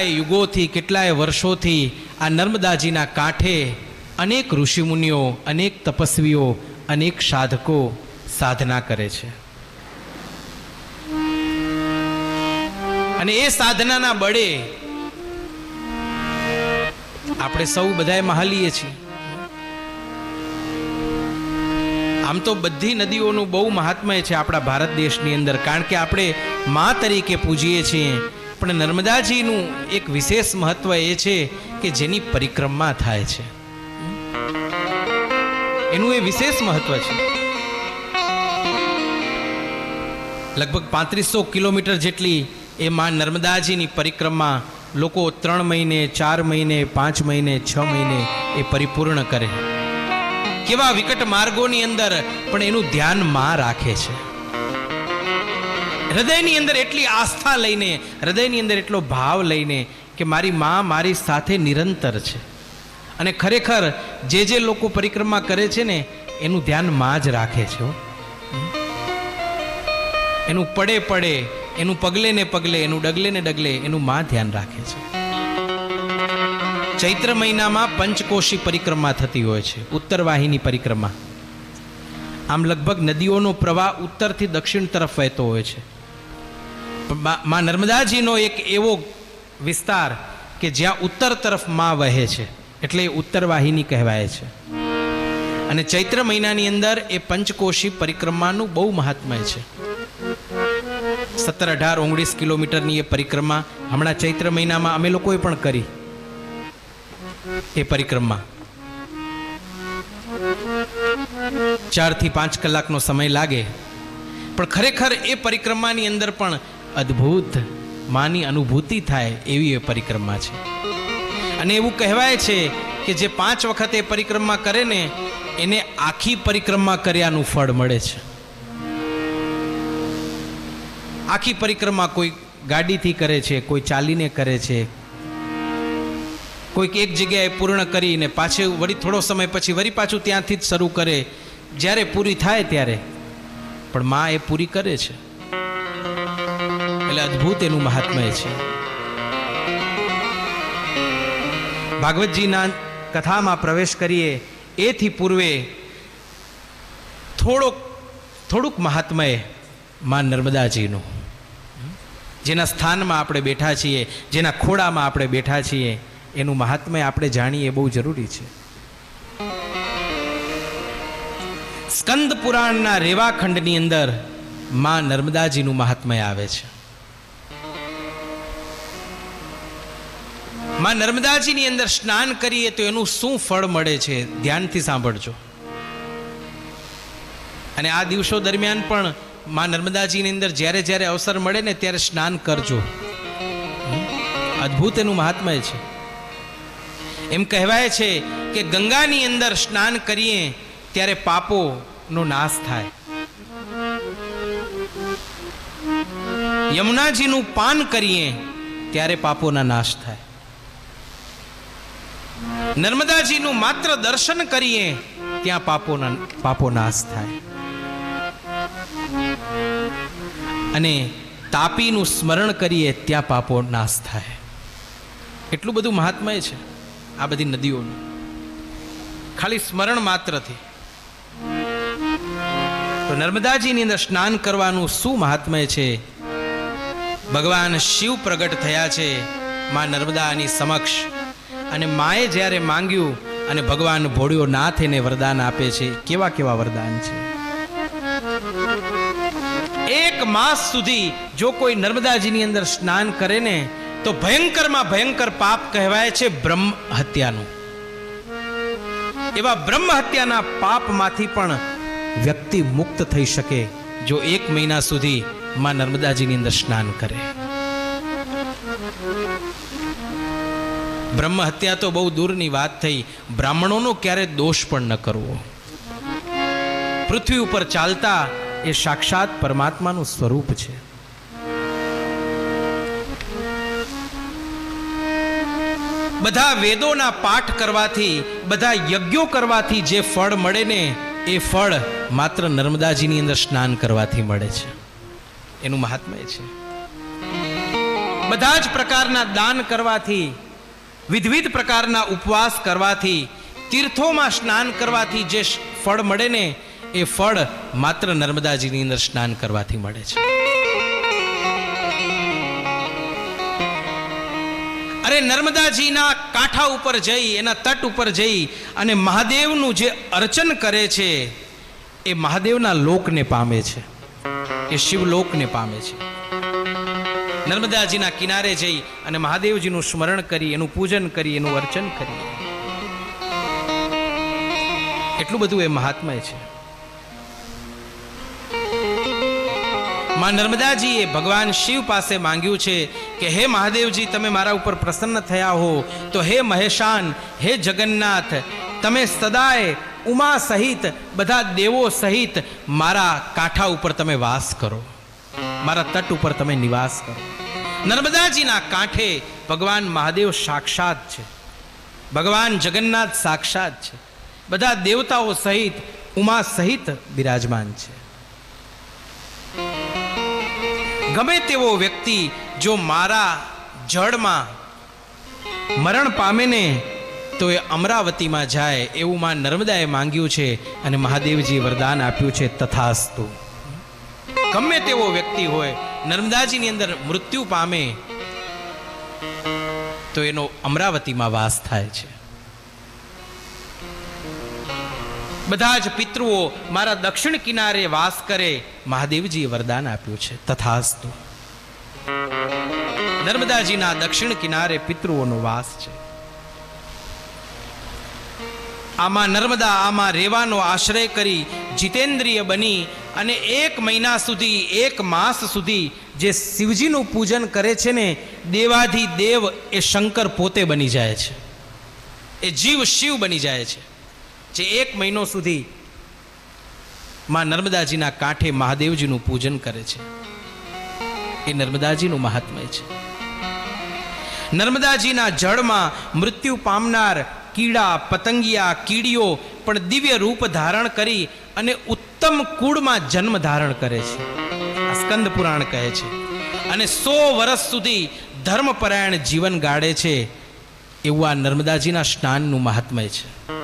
કેટલાય યુગોથી, કેટલાય વર્ષોથી આ નર્મદાજીના કાંઠે અનેક ઋષિમુનિઓ, અનેક તપસ્વીઓ, અનેક સાધકો સાધના કરે છે. અને એ સાધનાના બળે આપણે સૌ બધાએ મહાલીએ છીએ. આમ તો બધી નદીઓનું બહુ મહાત્મય છે આપણા ભારત દેશની અંદર, કારણ કે આપણે મા તરીકે પૂજીએ છીએ પણ નર્મદાજીનું એક વિશેષ મહત્વ એ છે કે જેની પરિક્રમા થાય છે. એનું એ વિશેષ મહત્વ છે. લગભગ પાંત્રીસો કિલોમીટર જેટલી એ માં નર્મદાજીની પરિક્રમા લોકો ત્રણ મહિને, ચાર મહિને, પાંચ મહિને, છ મહિને એ પરિપૂર્ણ કરે. કેવા વિકટ માર્ગોની અંદર પણ એનું ધ્યાનમાં રાખે છે. હૃદયની અંદર એટલી આસ્થા લઈને, હૃદયની અંદર એટલો ભાવ લઈને કે મારી મા મારી સાથે નિરંતર છે. અને ખરેખર જે જે લોકો પરિક્રમા કરે છે ને, એનું ધ્યાન મા જ રાખે છે એનું પડે પડે, એનું પગલે ને પગલે, એનું ડગલે ને ડગલે, એનું મા ધ્યાન રાખે છે. ચૈત્ર મહિનામાં પંચકોશી પરિક્રમા થતી હોય છે ઉત્તર વાહિની પરિક્રમા. આમ લગભગ નદીઓનો પ્રવાહ ઉત્તરથી દક્ષિણ તરફ વહેતો હોય છે. મા- નર્મદાજીનો એક એવો વિસ્તાર કે જ્યાં ઉત્તર તરફમાં વહે છે, એટલે એ ઉત્તર વાહિની કહેવાય છે. અને ચૈત્ર મહિનાની અંદર એ પંચકોશી પરિક્રમાનું બહુ મહાત્મય છે. સત્તર અઢાર ઓગણીસ કિલોમીટરની એ પરિક્રમા હમણાં ચૈત્ર મહિનામાં અમે લોકોએ પણ કરી. એ પરિક્રમા. ચારથી પાંચ કલાકનો સમય લાગે. પણ ખરેખર એ પરિક્રમાની અંદર પણ અદ્ભુત માની અનુભૂતિ થાય એવી એ પરિક્રમા છે. અને એવું કહેવાય છે કે જે પાંચ વખત એ પરિક્રમા કરે ને, એને આખી પરિક્રમા કર્યાનું ફળ મળે છે. આખી પરિક્રમા કોઈ ગાડીથી કરે છે, કોઈ ચાલીને કરે છે, કોઈક એક જગ્યાએ પૂર્ણ કરીને પાછે વળી થોડો સમય પછી વળી પાછું ત્યાંથી જ શરૂ કરે, જ્યારે પૂરી થાય ત્યારે. પણ માં એ પૂરી કરે છે. એટલે અદ્ભુત એનું મહાત્મય છે. ભાગવતજીના કથામાં પ્રવેશ કરીએ, એથી પૂર્વે થોડોક, થોડુંક મહાત્મયમાં નર્મદાજીનું. જેના સ્થાનમાં આપણે બેઠા છીએ, જેના ખોડામાં આપણે બેઠા છીએ, એનું મહાત્મય આપણે જાણીએ બહુ જરૂરી છે. સ્કંદ પુરાણના રેવાખંડની અંદરમાં નર્મદાજીનું મહાત્મય આવે છે. માં નર્મદાજીની અંદર સ્નાન કરીએ તો એનું શું ફળ મળે છે? ધ્યાનથી સાંભળજો. અને આ દિવસો દરમિયાન પણ માં નર્મદાજીની અંદર જ્યારે જ્યારે અવસર મળે ને ત્યારે સ્નાન કરજો. અદ્ભુત એનું મહાત્મય છે. એમ કહેવાય છે કે ગંગાની અંદર સ્નાન કરીએ ત્યારે પાપોનો નાશ થાય. યમુનાજીનું પાન કરીએ ત્યારે પાપોના નાશ થાય. નર્મદાજીનું માત્ર દર્શન કરીએ, ત્યાં પાપોના પાપો નાશ થાય. અને તાપીનું સ્મરણ કરીએ, ત્યાં પાપો નાશ થાય. એટલું બધું મહાત્મય છે, આ બધી નદીઓનું. ખાલી સ્મરણ માત્રથી તો નર્મદાજીની અંદર સ્નાન કરવાનું શું મહાત્મય છે? ભગવાન શિવ પ્રગટ થયા છે, માં નર્મદાની સમક્ષ. અને માએ જ્યારે માંગ્યું અને ભગવાન ભોળિયો નાથ એને વરદાન આપે છે, કેવા કેવા વરદાન છે? એક માસ સુધી જો કોઈ નર્મદાજીની અંદર સ્નાન કરે ને, તો ભયંકરમાં ભયંકર પાપ કહેવાય છે બ્રહ્મ હત્યાનું. એવા બ્રહ્મ હત્યાના પાપમાંથી પણ વ્યક્તિ મુક્ત થઈ શકે જો એક મહિના સુધી માં નર્મદાજીની અંદર સ્નાન કરે. બ્રહ્મ હત્યા તો બહુ દૂરની વાત થઈ. બ્રાહ્મણોનો ક્યારે દોષ પણ ન કરવો. પૃથ્વી ઉપર ચાલતા એ સાક્ષાત પરમાત્માનું સ્વરૂપ છે. બધા વેદોના પાઠ કરવાથી, બધા યજ્ઞો કરવાથી જે ફળ મળે ને, એ ફળ માત્ર નર્મદાજીની અંદર સ્નાન કરવાથી મળે છે. એનું મહાત્મય છે. બધા જ પ્રકારના દાન કરવાથી વિધવિધ પ્રકારના ઉપવાસ કરવાથી, તીર્થોમાં સ્નાન કરવાથી જે ફળ મળે ને, એ ફળ માત્ર નર્મદાજીની અંદર સ્નાન કરવાથી મળે છે. અરે નર્મદાજીના કાંઠા ઉપર જઈ, એના તટ ઉપર જઈ અને મહાદેવનું જે અર્ચન કરે છે, એ મહાદેવના લોકને પામે છે. એ શિવલોકને પામે છે. નર્મદાજીના કિનારે જઈ અને મહાદેવજીનું સ્મરણ કરી, એનું પૂજન કરી, એનું અર્ચન કરી. એટલું બધું એ મહાત્મય છે. માં નર્મદાજીએ ભગવાન શિવ પાસે માંગ્યું છે કે, હે મહાદેવજી, તમે મારા ઉપર પ્રસન્ન થયા હો, તો હે મહેશાન, હે જગન્નાથ, તમે સદાય ઉમા સહિત, બધા દેવો સહિત મારા કાંઠા ઉપર તમે વાસ કરો. મારા તટ ઉપર તમે નિવાસ કરો. નર્મદાજીના કાંઠે ભગવાન મહાદેવ સાક્ષાત છે. ભગવાન જગન્નાથ સાક્ષાત છે. બધા દેવતાઓ સહિત, ઉમા સહિત બિરાજમાન છે. ગમે તેવો વ્યક્તિ જો મારા જળમાં મરણ પામે ને તો એ અમરાવતીમાં જાય એવું માં નર્મદાએ માંગ્યું છે અને મહાદેવજી વરદાન આપ્યું છે તથાસ્તુ. ગમે તેવો વ્યક્તિ હોય, નર્મદાજીની અંદર મૃત્યુ પામે, તો એનો અમરાવતીમાં વાસ થાય છે. બધા જ પિતૃઓ મારા દક્ષિણ કિનારે વાસ કરે, મહાદેવજીએ વરદાન આપ્યું છે. તથાસ્તુ. નર્મદાજીના દક્ષિણ કિનારે પિતૃઓનો વાસ છે. આમાં નર્મદા, આમાં રેવાનો આશ્રય કરી જીતેન્દ્રિય બની અને એક મહિના સુધી, એક માસ સુધી જે શિવજીનું પૂજન કરે છે ને, દેવાધી દેવ એ શંકર પોતે બની જાય છે. એ જીવ શિવ બની જાય છે. જે એક મહિનો સુધી માં નર્મદાજીના કાંઠે મહાદેવજીનું પૂજન કરે છે. એ નર્મદાજીનું મહાત્મય છે. નર્મદાજીના જળમાં મૃત્યુ પામનાર કીડા, પતંગિયા, કીડીઓ પણ દિવ્ય રૂપ ધારણ કરી અને ઉત્તમ કુળમાં જન્મ ધારણ કરે છે. સ્કંદ પુરાણ કહે છે. અને સો વર્ષ સુધી ધર્મપરાયણ જીવન ગાળે છે. એવું આ નર્મદાજીના સ્નાનનું મહાત્મય છે.